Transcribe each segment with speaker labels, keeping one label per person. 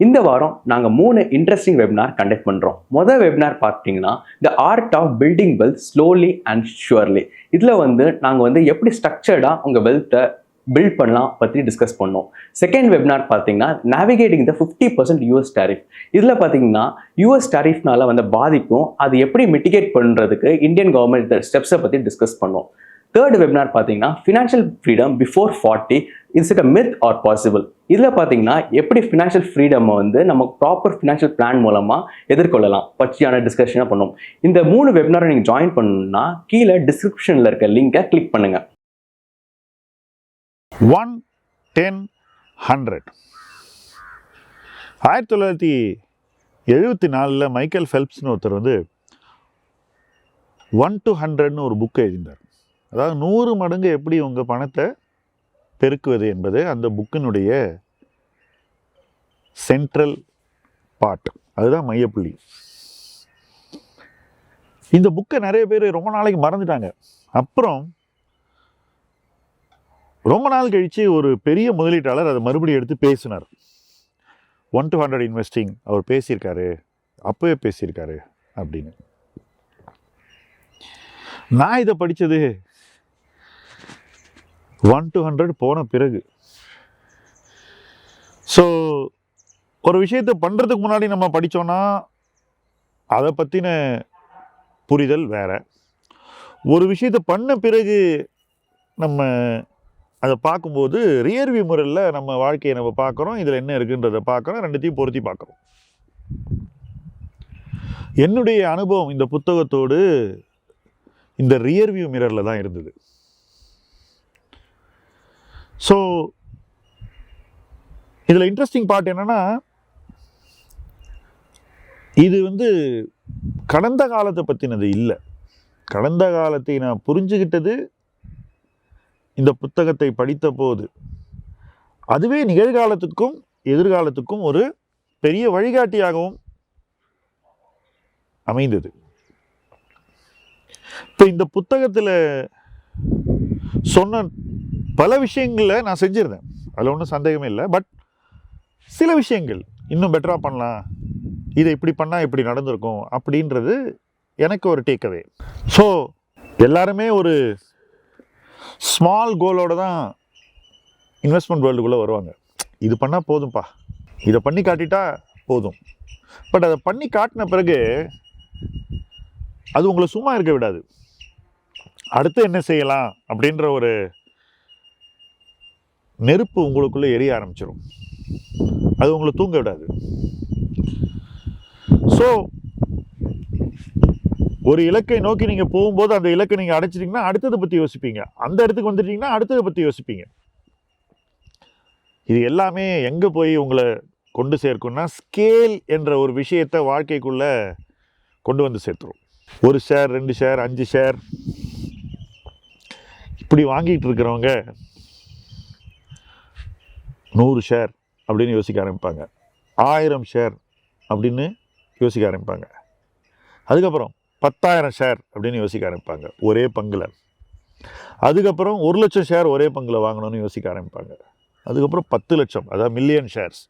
Speaker 1: இந்த வாரம் நாங்கள் மூணு இன்ட்ரெஸ்டிங் வெபினார் கண்டக்ட் பண்ணுறோம் மொதல் வெபினார் பார்த்தீங்கன்னா the art of building wealth slowly and surely இதில் வந்து நாங்கள் வந்து எப்படி ஸ்ட்ரக்சர்டாக உங்கள் வெல்த்தை பில்ட் பண்ணலாம் பற்றி டிஸ்கஸ் பண்ணோம். செகண்ட் வெபினார் பார்த்தீங்கன்னா navigating the fifty percent US tariff இதில் பார்த்தீங்கன்னா யூஎஸ் டேரிஃப்னால வந்து பாதிப்பும் அது எப்படி மிட்டிகேட் பண்ணுறதுக்கு இந்தியன் கவர்மெண்ட் ஸ்டெப்ஸை பற்றி டிஸ்கஸ் பண்ணோம். தேர்ட் வெபினார் பார்த்தீங்கன்னா financial freedom before forty it's it a myth or possible இதில் பார்த்தீங்கன்னா எப்படி ஃபினான்ஷியல் ஃப்ரீடம் வந்து நம்ம ப்ராப்பர் ஃபினான்ஷியல் பிளான் மூலமாக எதிர்கொள்ளலாம்? பற்றியான டிஸ்கஷனாக பண்ணோம். இந்த மூணு வெபினாரை நீங்கள் ஜாயின் பண்ணணும்னா கீழே டிஸ்கிரிப்ஷனில் இருக்க லிங்கை கிளிக் பண்ணுங்கள்
Speaker 2: ஒன் டென் ஹண்ட்ரட் ஆயிரத்தி தொள்ளாயிரத்தி எழுபத்தி நாலில் மைக்கேல் ஃபெல்ப்ஸ்னு ஒருத்தர் வந்து ஒன் டு ஹண்ட்ரட்னு ஒரு புக் எழுதினார் அதாவது நூறு மடங்கு எப்படி உங்கள் பணத்தை பெருக்குவது என்பது அந்த புக்கினுடைய சென்ட்ரல் பார்ட் அதுதான் மையப்புள்ளி. இந்த புக்கை நிறைய பேர் ரொம்ப நாளைக்கு மறந்துட்டாங்க. அப்புறம் ரொம்ப நாள் கழித்து ஒரு பெரிய முதலீட்டாளர் அதை மறுபடியும் எடுத்து பேசினார். ஒன் டு ஹண்ட்ரட் இன்வெஸ்டிங் அவர் பேசியிருக்காரு. அப்போவே பேசியிருக்காரு அப்படின்னு. நான் இதை படித்தது ஒன் டூ ஹண்ட்ரட் போன பிறகு. ஸோ ஒரு விஷயத்தை பண்ணுறதுக்கு முன்னாடி நம்ம படித்தோன்னா அதை பற்றின புரிதல் வேறு. ஒரு விஷயத்தை பண்ண பிறகு நம்ம அதை பார்க்கும்போது ரியர்வியூ முறையில் நம்ம வாழ்க்கையை நம்ம பார்க்குறோம் இதில் என்ன இருக்குன்றதை பார்க்குறோம் ரெண்டுத்தையும் பொருத்தி பார்க்குறோம். என்னுடைய அனுபவம் இந்த புத்தகத்தோடு இந்த ரியர்வியூ மிரரில் தான் இருந்தது. ஸோ இதில் இன்ட்ரெஸ்டிங் பார்ட் என்னென்னா இது வந்து கடந்த காலத்தை பற்றினது இல்லை. கடந்த காலத்தை நான் புரிஞ்சுக்கிட்டது இந்த புத்தகத்தை படித்த போது அதுவே நிகழ்காலத்துக்கும் எதிர்காலத்துக்கும் ஒரு பெரிய வழிகாட்டியாகவும் அமைந்தது. இப்போ இந்த புத்தகத்தில் சொன்ன பல விஷயங்களை நான் செஞ்சுருந்தேன். அதில் ஒன்றும் சந்தேகமே இல்லை. பட் சில விஷயங்கள் இன்னும் பெட்டராக பண்ணலாம். இதை இப்படி பண்ணால் இப்படி நடந்திருக்கும் அப்படின்றது எனக்கு ஒரு டேக்அவே ஸோ எல்லாருமே ஒரு ஸ்மால் கோலோடு தான் இன்வெஸ்ட்மெண்ட் வேர்ல்டுக்குள்ளே வருவாங்க. இது பண்ணால் போதும்ப்பா இதை பண்ணி காட்டிட்டா போதும். பட் அதை பண்ணி காட்டின பிறகு அது உங்களை சும்மா இருக்க விடாது. அடுத்து என்ன செய்யலாம் அப்படின்ற ஒரு நெருப்பு உங்களுக்குள்ளே எரிய ஆரம்பிச்சிடும் அது உங்களை தூங்க விடாது. ஸோ ஒரு இலக்கை நோக்கி நீங்கள் போகும்போது அந்த இலக்கை நீங்கள் அடைச்சிட்டிங்கன்னா அடுத்ததை பற்றி யோசிப்பீங்க. அந்த இடத்துக்கு வந்துட்டீங்கன்னா அடுத்ததை பற்றி யோசிப்பீங்க. இது எல்லாமே எங்கே போய் உங்களை கொண்டு சேர்க்கும்னா ஸ்கேல் என்ற ஒரு விஷயத்தை வாழ்க்கைக்குள்ளே கொண்டு வந்து சேர்த்துரும். ஒரு ஷேர் ரெண்டு ஷேர் அஞ்சு ஷேர் இப்படி வாங்கிட்டு இருக்கிறவங்க நூறு ஷேர் அப்படின்னு யோசிக்க ஆரம்பிப்பாங்க. ஆயிரம் ஷேர் அப்படின்னு யோசிக்க ஆரம்பிப்பாங்க. அதுக்கப்புறம் பத்தாயிரம் ஷேர் அப்படின்னு யோசிக்க ஆரம்பிப்பாங்க. ஒரே பங்கில். அதுக்கப்புறம் ஒரு லட்சம் ஷேர் ஒரே பங்கில் வாங்கணும்னு யோசிக்க ஆரம்பிப்பாங்க. அதுக்கப்புறம் பத்து லட்சம் அதாவது மில்லியன் ஷேர்ஸ்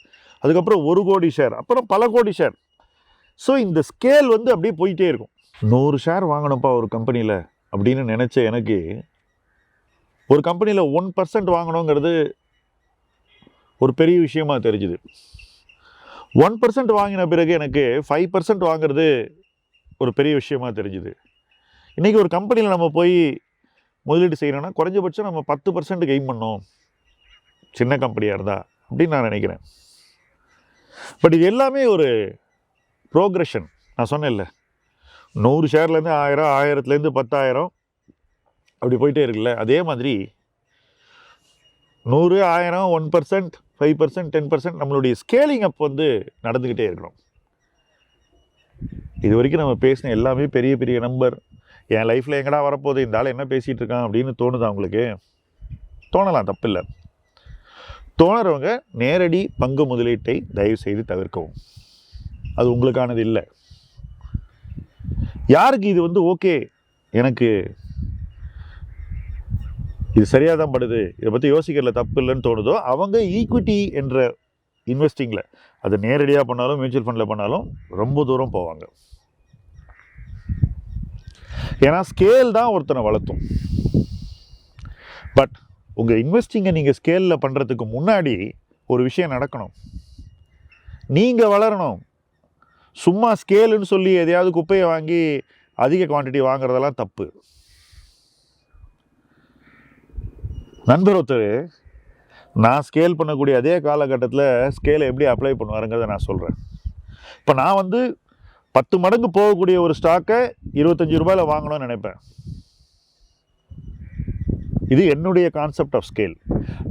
Speaker 2: அதுக்கப்புறம் ஒரு கோடி ஷேர் அப்புறம் பல கோடி ஷேர் ஸோ இந்த ஸ்கேல் வந்து அப்படியே போயிட்டே இருக்கும். நூறு ஷேர் வாங்கணும்ப்பா ஒரு கம்பெனியில் அப்படின்னு நினச்ச எனக்கு ஒரு கம்பெனியில் ஒன் பர்சன்ட் வாங்கணுங்கிறது ஒரு பெரிய விஷயமாக தெரிஞ்சுது. ஒன் பர்சன்ட் வாங்கின பிறகு எனக்கு ஃபைவ் பர்சன்ட் வாங்குறது ஒரு பெரிய விஷயமாக தெரிஞ்சுது. இன்றைக்கி ஒரு கம்பெனியில் நம்ம போய் முதலீடு செய்யணும்னா குறைஞ்சபட்சம் நம்ம பத்து பர்சன்ட் கெயின் பண்ணோம். சின்ன கம்பெனியாக இருந்தால் அப்படின்னு நான் நினைக்கிறேன். பட் இது எல்லாமே ஒரு ப்ரோக்ரெஷன் நான் சொன்னேன்ல நூறு ஷேர்லேருந்து ஆயிரம் ஆயிரத்துலேருந்து பத்தாயிரம் அப்படி போயிட்டே இருக்குல்ல. அதே மாதிரி நூறு ஆயிரம் one percent five percent ten percent நம்மளுடைய ஸ்கேலிங் அப் வந்து நடந்துக்கிட்டே இருக்கணும். இது வரைக்கும் நம்ம பேசின எல்லாமே பெரிய பெரிய நம்பர் என் லைஃப்பில் எங்கடா வரப்போகுது? இந்த ஆள் என்ன பேசிகிட்டு இருக்கான் அப்படின்னு தோணுதா உங்களுக்கு? தோணலாம் தப்பில்லை. தோணுறவங்க நேரடி பங்கு முதலீட்டை தயவு செய்து தவிர்க்கவும். அது உங்களுக்கானது இல்லை. யாருக்கு இது வந்து ஓகே எனக்கு இது சரியாக தான் படுது. இதை பற்றி யோசிக்கிறதுல தப்பு இல்லைன்னு தோணுதோ அவங்க ஈக்விட்டி என்ற இன்வெஸ்டிங்கில் அது நேரடியாக பண்ணாலும் மியூச்சுவல் ஃபண்டில் பண்ணாலும் ரொம்ப தூரம் போவாங்க. ஏன்னா ஸ்கேல் தான் ஒருத்தனை வளர்த்தும். பட் உங்கள் இன்வெஸ்டிங்கை நீங்கள் ஸ்கேலில் பண்ணுறதுக்கு முன்னாடி ஒரு விஷயம் நடக்கணும். நீங்கள் வளரணும். சும்மா ஸ்கேலுன்னு சொல்லி எதையாவது குப்பையை வாங்கி அதிக குவாண்டிட்டி வாங்குறதெல்லாம் தப்பு. நண்பர் ஒருத்தர் நான் ஸ்கேல் பண்ணக்கூடிய அதே காலகட்டத்தில் ஸ்கேலை எப்படி அப்ளை பண்ணுவாருங்கிறத நான் சொல்கிறேன் இப்போ நான் வந்து பத்து மடங்கு போகக்கூடிய ஒரு ஸ்டாக்கை இருபத்தஞ்சி ரூபாயில் வாங்கணும்னு நினைப்பேன். இது என்னுடைய கான்செப்ட் ஆஃப் ஸ்கேல்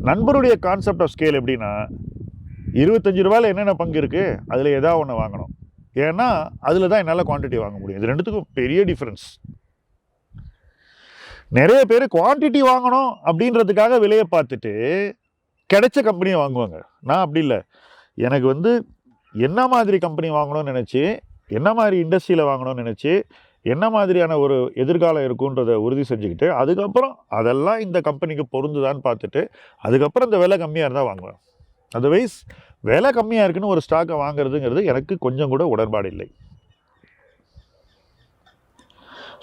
Speaker 2: நண்பருடைய கான்செப்ட் ஆஃப் ஸ்கேல் எப்படின்னா இருபத்தஞ்சி ரூபாயில் என்னென்ன பங்கு இருக்குது அதில் ஏதாவது ஒன்று வாங்கணும். ஏன்னா அதில் தான் என்னால் குவான்டிட்டி வாங்க முடியும். இது ரெண்டுத்துக்கும் பெரிய டிஃப்ரென்ஸ் நிறைய பேர் குவான்டிட்டி வாங்கணும் அப்படின்றதுக்காக விலையை பார்த்துட்டு கிடைச்ச கம்பெனியை வாங்குவாங்க. நான் அப்படி இல்லை. எனக்கு வந்து என்ன மாதிரி கம்பெனி வாங்கணும்னு நினச்சி என்ன மாதிரி இண்டஸ்ட்ரியில் வாங்கணும்னு நினச்சி என்ன மாதிரியான ஒரு எதிர்காலம் இருக்குன்றதை உறுதி செஞ்சுக்கிட்டு அதுக்கப்புறம் அதெல்லாம் இந்த கம்பெனிக்கு பொருந்துதான்னு பார்த்துட்டு அதுக்கப்புறம் இந்த விலை கம்மியாக இருந்தால் வாங்குவேன். அதர்வைஸ் விலை கம்மியாக இருக்குன்னு ஒரு ஸ்டாக்கை வாங்குறதுங்கிறது எனக்கு கொஞ்சம் கூட உடன்பாடு இல்லை.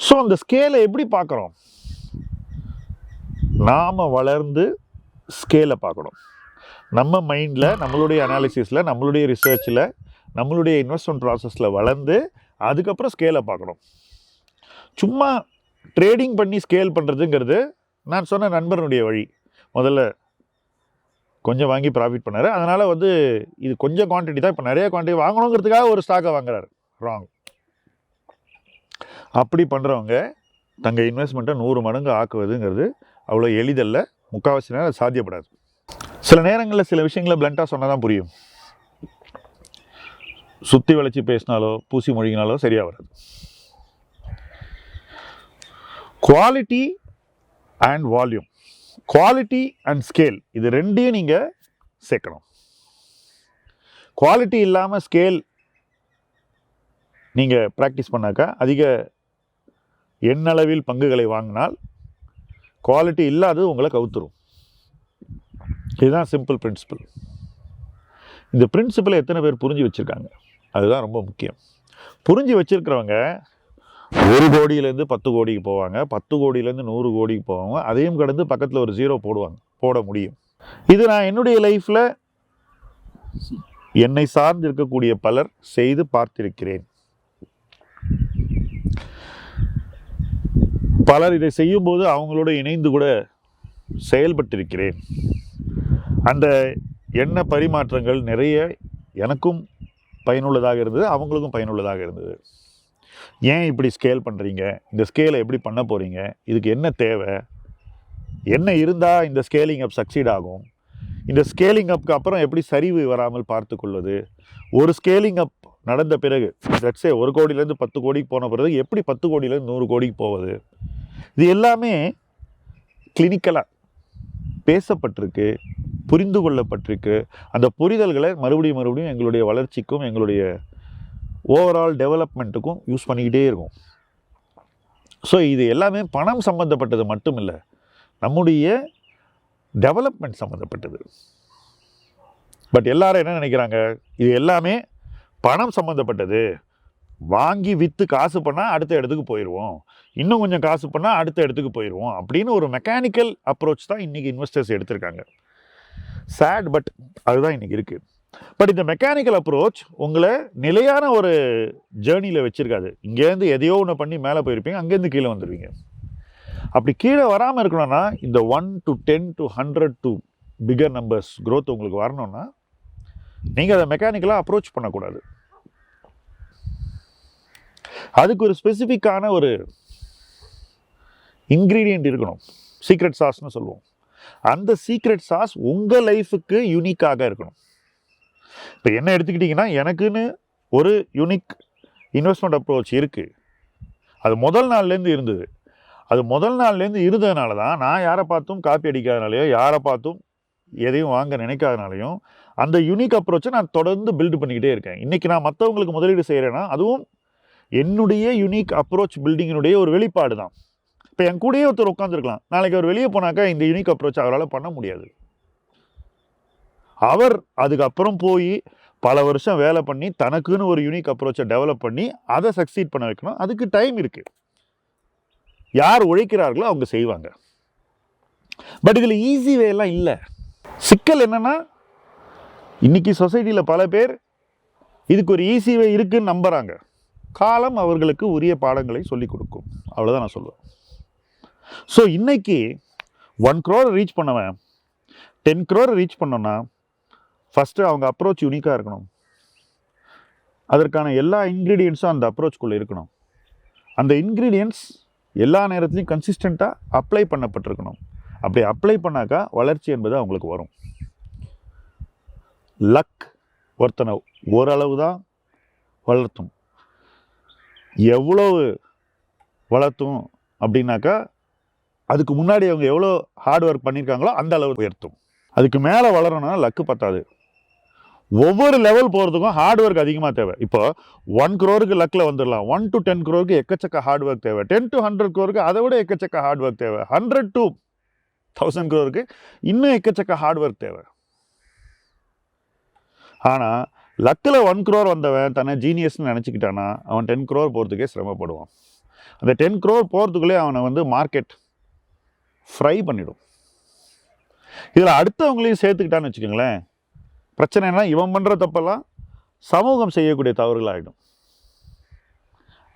Speaker 2: ஸோ அந்த ஸ்கேலை எப்படி பார்க்குறோம்? நாம் வளர்ந்து ஸ்கேலை பார்க்கணும். நம்ம மைண்டில் நம்மளுடைய அனாலிசிஸில் நம்மளுடைய ரிசர்ச்சில் நம்மளுடைய இன்வெஸ்ட்மெண்ட் ப்ராசஸில் வளர்ந்து அதுக்கப்புறம் ஸ்கேலை பார்க்கணும். சும்மா ட்ரேடிங் பண்ணி ஸ்கேல் பண்ணுறதுங்கிறது நான் சொன்ன நண்பனுடைய வழி. முதல்ல கொஞ்சம் வாங்கி ப்ராஃபிட் பண்ணார். அதனால் வந்து இது கொஞ்சம் குவான்டிட்டி தான். இப்போ நிறைய குவான்டிட்டி வாங்கணுங்கிறதுக்காக ஒரு ஸ்டாக்கை வாங்குறாரு. ராங் அப்படி பண்ணுறவங்க தங்கள் இன்வெஸ்ட்மெண்ட்டை நூறு மடங்கு ஆக்குவதுங்கிறது அவ்வளோ எளிதல்ல முக்கால்வாசி நேரம் சாத்தியப்படாது. சில நேரங்களில் சில விஷயங்களை பிளண்ட்டாக சொன்னால் தான் புரியும். சுற்றி வளைச்சி பேசினாலோ பூசி மொழிகினாலோ சரியாக வராது. Quality and volume quality and scale இது ரெண்டையும் நீங்கள் சேர்க்கணும். குவாலிட்டி இல்லாமல் ஸ்கேல் நீங்கள் ப்ராக்டிஸ் பண்ணாக்கா அதிக எண்ணளவில் பங்குகளை வாங்கினால் குவாலிட்டி இல்லாதது உங்களை கவுத்துரும். இதுதான் சிம்பிள் பிரின்சிபல் இந்த பிரின்சிபலை எத்தனை பேர் புரிஞ்சு வச்சுருக்காங்க? அதுதான் ரொம்ப முக்கியம். புரிஞ்சு வச்சுருக்கிறவங்க ஒரு கோடியிலேருந்து பத்து கோடிக்கு போவாங்க பத்து கோடியிலேருந்து நூறு கோடிக்கு போவாங்க அதையும் கடந்து பக்கத்தில் ஒரு ஜீரோ போடுவாங்க போட முடியும். இது நான் என்னுடைய லைஃப்பில் என்னை சார்ந்து இருக்கக்கூடிய பலர் செய்து பார்த்திருக்கிறேன். பலர் இதை செய்யும்போது அவங்களோட இணைந்து கூட செயல்பட்டிருக்கிறேன். அந்த எண்ண பரிமாற்றங்கள் நிறைய எனக்கும் பயனுள்ளதாக இருந்தது அவங்களுக்கும் பயனுள்ளதாக இருந்தது. ஏன் இப்படி ஸ்கேல் பண்ணுறீங்க இந்த ஸ்கேலை எப்படி பண்ண போகிறீங்க இதுக்கு என்ன தேவை? என்ன இருந்தால் இந்த ஸ்கேலிங் அப் சக்சீட் ஆகும்? இந்த ஸ்கேலிங் அப்க்கு அப்புறம் எப்படி சரிவு வராமல் பார்த்து கொள்வது? ஒரு ஸ்கேலிங் அப் நடந்த பிறகு லட்சே ஒரு கோடியிலேருந்து பத்து கோடிக்கு போன பிறகு எப்படி பத்து கோடியிலேருந்து நூறு கோடிக்கு போவது? இது எல்லாமே கிளினிக்கலாக பேசப்பட்டிருக்கு புரிந்து கொள்ளப்பட்டிருக்கு. அந்த புரிதல்களை மறுபடியும் மறுபடியும் எங்களுடைய வளர்ச்சிக்கும் எங்களுடைய ஓவரால் டெவலப்மெண்ட்டுக்கும் யூஸ் பண்ணிக்கிட்டே இருக்கும். ஸோ இது எல்லாமே பணம் சம்மந்தப்பட்டது மட்டும் இல்லை நம்முடைய டெவலப்மெண்ட் சம்மந்தப்பட்டது பட் எல்லாரும் என்ன நினைக்கிறாங்க? இது எல்லாமே பணம் சம்மந்தப்பட்டது வாங்கி விற்று காசு பண்ணால் அடுத்த இடத்துக்கு போயிடுவோம் இன்னும் கொஞ்சம் காசு பண்ணால் அடுத்த இடத்துக்கு போயிடுவோம் அப்படின்னு ஒரு மெக்கானிக்கல் அப்ரோச் தான் இன்றைக்கி இன்வெஸ்டர்ஸ் எடுத்திருக்காங்க. சேட் பட் அதுதான் இன்றைக்கி இருக்குது பட் இந்த மெக்கானிக்கல் அப்ரோச் உங்களை நிலையான ஒரு ஜேர்னியில் வச்சுருக்காது. இங்கேருந்து எதையோ ஒன்று பண்ணி மேலே போயிருப்பீங்க அங்கேருந்து கீழே வந்துடுவீங்க அப்படி கீழே வராமல் இருக்கணும்னா இந்த one to ten to hundred to figure numbers growth உங்களுக்கு வரணும்னா நீங்கள் அதை மெக்கானிக்கலாக அப்ரோச் பண்ணக்கூடாது. அதுக்கு ஒரு ஸ்பெசிஃபிக்கான ஒரு இன்க்ரீடியண்ட் இருக்கணும். சீக்ரெட் சாஸ்னு சொல்லுவோம். அந்த சீக்ரெட் சாஸ் உங்கள் லைஃபுக்கு யூனிக்காக இருக்கணும். இப்போ என்ன எடுத்துக்கிட்டிங்கன்னா எனக்குன்னு ஒரு யூனிக் இன்வெஸ்ட்மெண்ட் அப்ரோச் இருக்குது அது முதல் நாள்லேருந்து இருந்தது. அது முதல் நாள்லேருந்து இருந்ததுனால தான் நான் யாரை பார்த்தும் காப்பி அடிக்காதனாலையோ யாரை பார்த்தும் எதையும் வாங்க நினைக்காதனாலையும் அந்த யூனிக் அப்ரோச்சை நான் தொடர்ந்து பில்டு பண்ணிக்கிட்டே இருக்கேன். இன்றைக்கி நான் மற்றவங்களுக்கு முதலீடு செய்கிறேன்னா அதுவும் என்னுடைய யூனிக் அப்ரோச் பில்டிங்கினுடைய ஒரு வெளிப்பாடு தான். இப்போ என் கூடயே ஒருத்தர் உட்காந்துருக்கலாம் நாளைக்கு அவர் வெளியே போனாக்கா இந்த யூனிக் அப்ரோச் அவரால் பண்ண முடியாது. அவர் அதுக்கப்புறம் போய் பல வருஷம் வேலை பண்ணி தனக்குன்னு ஒரு யூனிக் அப்ரோச்சை டெவலப் பண்ணி அதை சக்சீட் பண்ண வைக்கணும். அதுக்கு டைம் இருக்குது யார் உழைக்கிறார்களோ அவங்க செய்வாங்க. பட் இதில் ஈஸி வேலாம் இல்லை. சிக்கல் என்னன்னா இன்றைக்கி சொசைட்டியில் பல பேர் இதுக்கு ஒரு ஈஸி வே இருக்குன்னு நம்புகிறாங்க காலம் அவர்களுக்கு உரிய பாடங்களை சொல்லிக் கொடுக்கும். அவ்வளோதான் நான் சொல்லுவேன் ஸோ இன்றைக்கி ஒன் க்ரோர் ரீச் பண்ணவன் டென் க்ரோர் ரீச் பண்ணோன்னா ஃபஸ்ட்டு அவங்க அப்ரோச் யூனிக்காக இருக்கணும். அதற்கான எல்லா இன்க்ரீடியன்ஸும் அந்த அப்ரோச்குள்ளே இருக்கணும். அந்த இன்க்ரீடியன்ஸ் எல்லா நேரத்துலையும் கன்சிஸ்டண்ட்டாக அப்ளை பண்ணப்பட்டிருக்கணும். அப்படி அப்ளை பண்ணாக்கா வளர்ச்சி என்பது அவங்களுக்கு வரும். லக் ஒருத்தனை ஓரளவு தான் வளர்த்தும். எவ்வளவு வளர்த்தும் அப்படின்னாக்கா அதுக்கு முன்னாடி அவங்க எவ்வளோ ஹார்ட் ஒர்க் பண்ணியிருக்காங்களோ அந்த அளவு உயர்த்தும். அதுக்கு மேலே வளரணும்னா லக்கு பத்தாது. ஒவ்வொரு லெவல் போகிறதுக்கும் ஹார்ட் ஒர்க் அதிகமாக தேவை. இப்போ ஒன் க்ரோருக்கு லக்கில் வந்துடலாம். ஒன் டு டென் க்ரோருக்கு எக்கச்சக்க ஹார்ட் ஒர்க் தேவை. டென் டு ஹண்ட்ரட் க்ரோருக்கு அதை விட எக்கச்சக்க ஹார்ட் ஒர்க் தேவை. ஹண்ட்ரட் டு தௌசண்ட் க்ரோருக்கு இன்னும் எக்கச்சக்க ஹார்ட் ஒர்க் தேவை. ஆனால் லக்கில் ஒன் க்ரோர் வந்தவன் தன்னை ஜீனியஸ்னு நினச்சிக்கிட்டானா அவன் டென் க்ரோர் போகிறதுக்கே சிரமப்படுவான். அந்த டென் க்ரோர் போகிறதுக்குள்ளே அவனை வந்து மார்க்கெட் ஃப்ரை பண்ணிடும். இதில் அடுத்தவங்களையும் சேர்த்துக்கிட்டான்னு வச்சுக்கோங்களேன் பிரச்சனை என்ன இவன் பண்ணுற தப்பெல்லாம் சமூகம் செய்யக்கூடிய தவறுகள் ஆகிடும்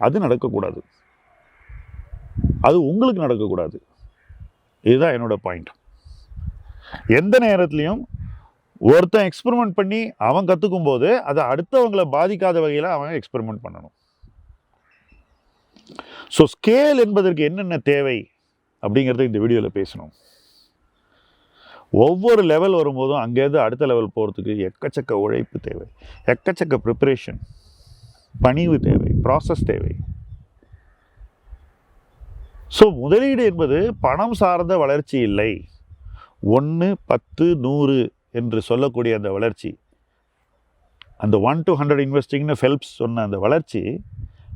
Speaker 2: அது நடக்கக்கூடாது. அது உங்களுக்கு நடக்கக்கூடாது. இதுதான் என்னோடய பாயிண்ட் எந்த நேரத்துலையும் ஒருத்தன் எக்ஸ்பெரிமெண்ட் பண்ணி அவன் கற்றுக்கும் போது அதை அடுத்தவங்களை பாதிக்காத வகையில் அவன் எக்ஸ்பெரிமெண்ட் பண்ணணும். ஸோ ஸ்கேல் என்பதற்கு என்னென்ன தேவை அப்படிங்கிறத இந்த வீடியோவில் பேசணும். ஒவ்வொரு லெவல் வரும்போதும் அங்கேருந்து அடுத்த லெவல் போகிறதுக்கு எக்கச்சக்க உழைப்பு தேவை. எக்கச்சக்க ப்ரிப்பரேஷன் பணிவு தேவை ப்ராசஸ் தேவை. ஸோ முதலீடு என்பது பணம் சார்ந்த வளர்ச்சி இல்லை. ஒன்று பத்து நூறு என்று சொல்லக்கூடிய அந்த வளர்ச்சி. அந்த ஒன் டு ஹண்ட்ரட் இன்வெஸ்டிங்னு ஃபெல்ப்ஸ் சொன்ன அந்த வளர்ச்சி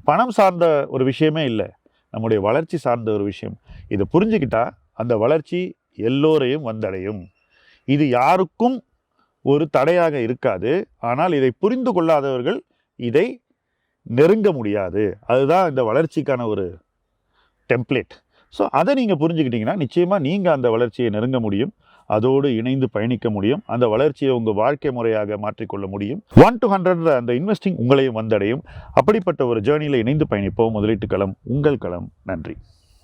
Speaker 2: பணம் சார்ந்த ஒரு விஷயமே இல்லை. நம்முடைய வளர்ச்சி சார்ந்த ஒரு விஷயம். இதை புரிஞ்சுக்கிட்டா அந்த வளர்ச்சி எல்லோரையும் வந்தடையும். இது யாருக்கும் ஒரு தடையாக இருக்காது. ஆனால் இதை புரிந்து கொள்ளாதவர்கள் இதை நெருங்க முடியாது. அதுதான் இந்த வளர்ச்சிக்கான ஒரு டெம்ப்ளேட் ஸோ அதை நீங்கள் புரிஞ்சுக்கிட்டிங்கன்னா நிச்சயமாக நீங்கள் அந்த வளர்ச்சியை நெருங்க முடியும். அதோடு இணைந்து பயணிக்க முடியும். அந்த வளர்ச்சியை உங்கள் வாழ்க்கை முறையாக மாற்றிக்கொள்ள முடியும். ஒன் டு ஹண்ட்ரட் அந்த இன்வெஸ்டிங் உங்களையும் வந்தடையும். அப்படிப்பட்ட ஒரு ஜேர்னியில் இணைந்து பயணிப்போம். முதலீட்டு களம் உங்கள் களம். நன்றி.